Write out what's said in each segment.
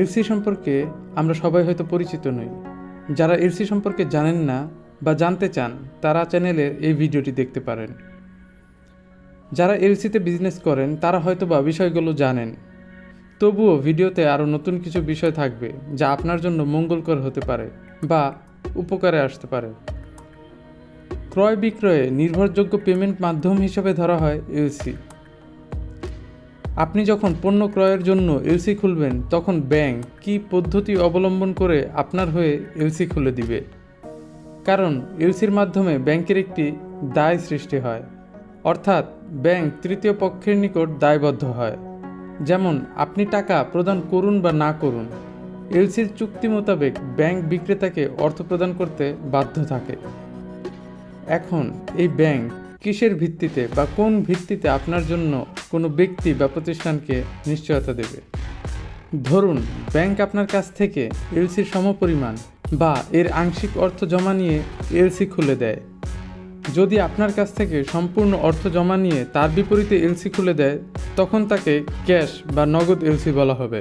LC সম্পর্কে আমরা সবাই হয়তো পরিচিত নই। যারা এলসি সম্পর্কে জানেন না বা জানতে চান, তারা চ্যানেলের এই ভিডিওটি দেখতে পারেন। যারা এলসিতে বিজনেস করেন, তারা হয়তো বা বিষয়গুলো জানেন। তবুও ভিডিওতে আরও নতুন কিছু বিষয় থাকবে যা আপনার জন্য মঙ্গলকর হতে পারে বা উপকারে আসতে পারে। ক্রয় বিক্রয়ে নির্ভরযোগ্য পেমেন্ট মাধ্যম হিসেবে ধরা হয় এলসি আপনি যখন পণ্য ক্রয়ের জন্য এলসি খুলবেন, তখন ব্যাংক কী পদ্ধতি অবলম্বন করে আপনার হয়ে এলসি খুলে দিবে? কারণ, এলসির মাধ্যমে ব্যাংকের একটি দায় সৃষ্টি হয়। অর্থাৎ, ব্যাংক তৃতীয় পক্ষের নিকট দায়বদ্ধ হয়। যেমন, আপনি টাকা প্রদান করুন বা না করুন, এলসির চুক্তি মোতাবেক ব্যাংক বিক্রেতাকে অর্থ প্রদান করতে বাধ্য থাকে। এখন, এই ব্যাংক কিসের ভিত্তিতে বা কোন ভিত্তিতে আপনার জন্য কোনো ব্যক্তি বা প্রতিষ্ঠানকে নিশ্চয়তা দেবে। ধরুন, ব্যাংক আপনার কাছ থেকে এলসির সমপরিমাণ বা এর আংশিক অর্থ জমা নিয়ে এলসি খুলে দেয়। যদি আপনার কাছ থেকে সম্পূর্ণ অর্থ জমা নিয়ে তার বিপরীতে এলসি খুলে দেয়, তখন তাকে ক্যাশ বা নগদ এলসি বলা হবে।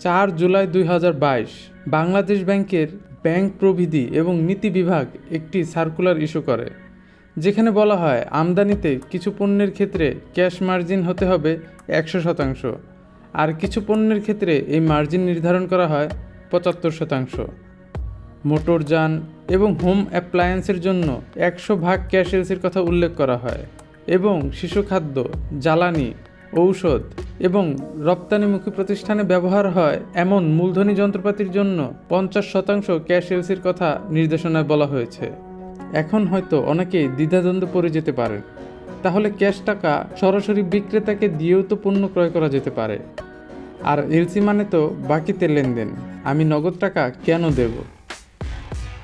চার জুলাই দুই হাজার বাইশ, বাংলাদেশ ব্যাংকের ব্যাংক প্রবিধি এবং নীতি বিভাগ একটি সার্কুলার ইস্যু করে। যেখানে বলা হয়, আমদানিতে কিছু পণ্যের ক্ষেত্রে ক্যাশ মার্জিন হতে হবে একশো শতাংশ, আর কিছু পণ্যের ক্ষেত্রে এই মার্জিন নির্ধারণ করা হয় পঁচাত্তর শতাংশ। মোটরযান এবং হোম অ্যাপ্লায়েন্সের জন্য একশো ভাগ ক্যাশ এলসির কথা উল্লেখ করা হয় এবং শিশু খাদ্য, জ্বালানি, ঔষধ এবং রপ্তানিমুখী প্রতিষ্ঠানে ব্যবহার হয় এমন মূলধনী যন্ত্রপাতির জন্য পঞ্চাশ শতাংশ ক্যাশ এলসির কথা নির্দেশনায় বলা হয়েছে। এখন হয়তো অনেকেই দ্বিধাদ্বন্দ্বে পড়ে যেতে পারেন তাহলে ক্যাশ টাকা সরাসরি বিক্রেতাকে দিয়েও তো পণ্য ক্রয় করা যেতে পারে। আর এলসি মানে তো বাকিতে লেনদেন। আমি নগদ টাকা কেন দেব?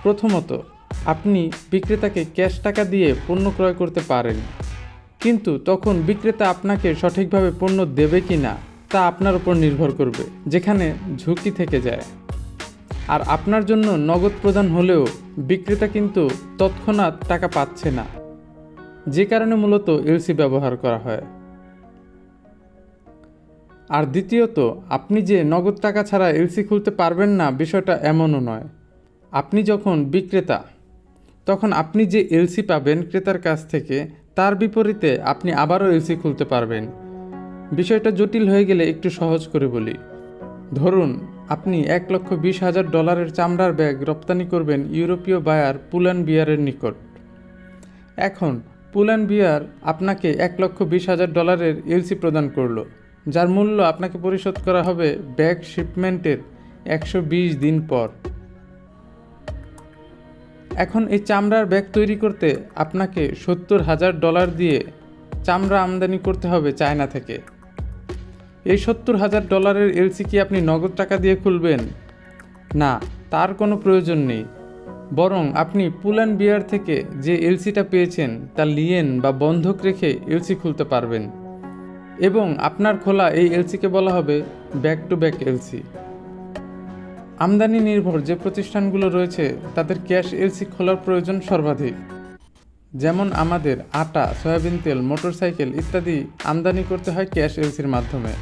প্রথমত, আপনি বিক্রেতাকে ক্যাশ টাকা দিয়ে পণ্য ক্রয় করতে পারেন। কিন্তু তখন বিক্রেতা আপনাকে সঠিকভাবে পণ্য দেবে কি না তা আপনার উপর নির্ভর করবে, যেখানে ঝুঁকি থেকে যায়। আর আপনার জন্য নগদ প্রদান হলেও বিক্রেতা কিন্তু তৎক্ষণাৎ টাকা পাচ্ছে না। যে কারণে মূলত এলসি ব্যবহার করা হয়। আর দ্বিতীয়ত, আপনি যে নগদ টাকা ছাড়া এলসি খুলতে পারবেন না, বিষয়টা এমনও নয়। আপনি যখন বিক্রেতা, তখন আপনি যে এলসি পাবেন ক্রেতার কাছ থেকে, তার বিপরীতে আপনি আবারও এলসি খুলতে পারবেন। বিষয়টা জটিল হয়ে গেলে একটু সহজ করে বলি। ধরুন আপনি এক লক্ষ বিশ হাজার ডলারের চামড়ার ব্যাগ রপ্তানি করবেন ইউরোপীয় বায়ার পুলান বিয়ারের নিকট। এখন, পুলান বিয়ার আপনাকে এক লক্ষ বিশ হাজার ডলারের এলসি প্রদান করল, যার মূল্য আপনাকে পরিশোধ করা হবে ব্যাগ শিপমেন্টের একশো বিশ দিন পর। এখন এই চামড়ার ব্যাগ তৈরি করতে আপনাকে সত্তর হাজার ডলার দিয়ে চামড়া আমদানি করতে হবে চায়না থেকে। এই সত্তর হাজার ডলারের এলসি কি আপনি নগদ টাকা দিয়ে খুলবেন? না, তার কোনো প্রয়োজন নেই। বরং আপনি পুলান বিয়ার থেকে যে এলসিটা পেয়েছেন, তা লিয়েন বা বন্ধক রেখে এলসি খুলতে পারবেন। এবং আপনার খোলা এই এলসিকে বলা হবে ব্যাক টু ব্যাক এলসি। আমদানি নির্ভর যে প্রতিষ্ঠানগুলো রয়েছে, তাদের ক্যাশ এলসি খোলার প্রয়োজন সর্বাধিক। যেমন আমাদের আটা, সয়াবিন তেল, মোটরসাইকেল ইত্যাদি আমদানি করতে হয় ক্যাশ এলসির মাধ্যমে।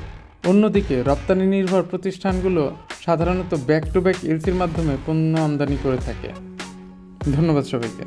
অন্যদিকে রপ্তানি নির্ভর প্রতিষ্ঠানগুলো সাধারণত ব্যাক টু ব্যাক এলসির মাধ্যমে পণ্য আমদানি করে থাকে। ধন্যবাদ সবাইকে।